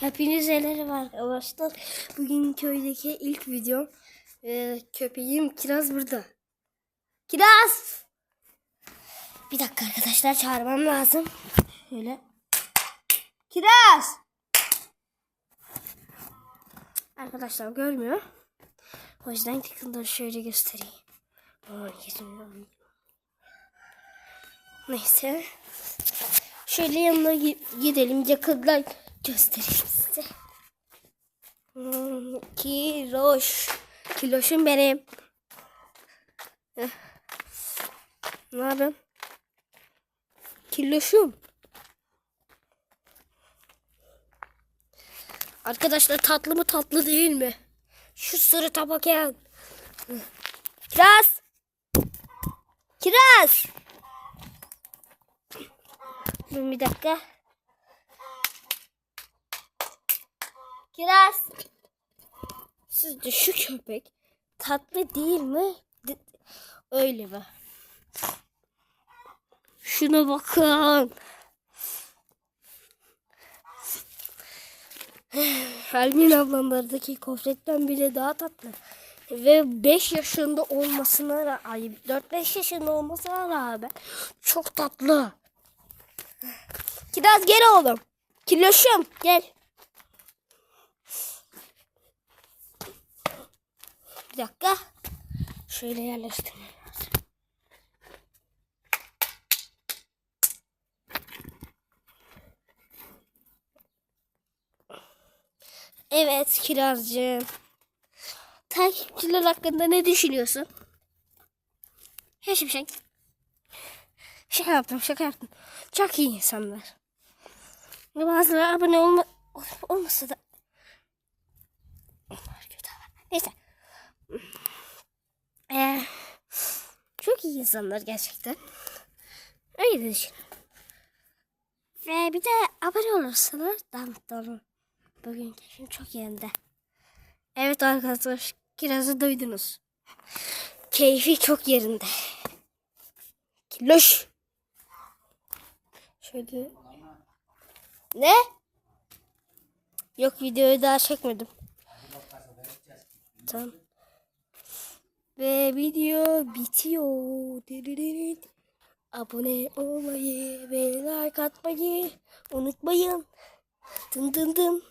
Hepinize merhaba arkadaşlar. Bugün köydeki ilk videom. Ee, köpeğim Kiraz burada. Kiraz! Bir dakika arkadaşlar çağırmam lazım. Şöyle. Kiraz! Arkadaşlar görmüyor. O yüzden yakından şöyle göstereyim. Yerim. Neyse. Şöyle yanına gi- gidelim. Yakından göstereyim size. Hmm, kiloş. Kiloşum benim. Heh. Ne yapayım? Kiloşum. Arkadaşlar tatlı mı tatlı değil mi? Şu sarı tabak ya. Kiraz. Kiraz. Dur bir dakika. Kiraz. Sizce şu köpek tatlı değil mi? Öyle mi? Şuna bakın. Helmin ablamlardaki kofretten bile daha tatlı. Ve 5 yaşında olmasına ay 4-5 yaşında olmasına rağmen çok tatlı. Kiraz gel oğlum. Kiloşum gel. Dakika. Şöyle yerleştirmem. Evet Kirazcığım. Takipçiler hakkında ne düşünüyorsun? Hiçbir şey. Şaka yaptım şaka yaptım. Çok iyi insanlar. Bazıları abone olma, olmasa da. Neyse. Ee, çok iyi insanlar gerçekten. Öyle düşün. Ve bir de abone olursanız daha mutlu olurum. Bugün keyfim çok yerinde. Evet arkadaşlar kirazı duydunuz. Keyfi çok yerinde. Kiloş. Şöyle. Ne? Yok videoyu daha çekmedim. Tamam. Ve video bitiyor. Abone olmayı ve like atmayı unutmayın. Dın dın dın.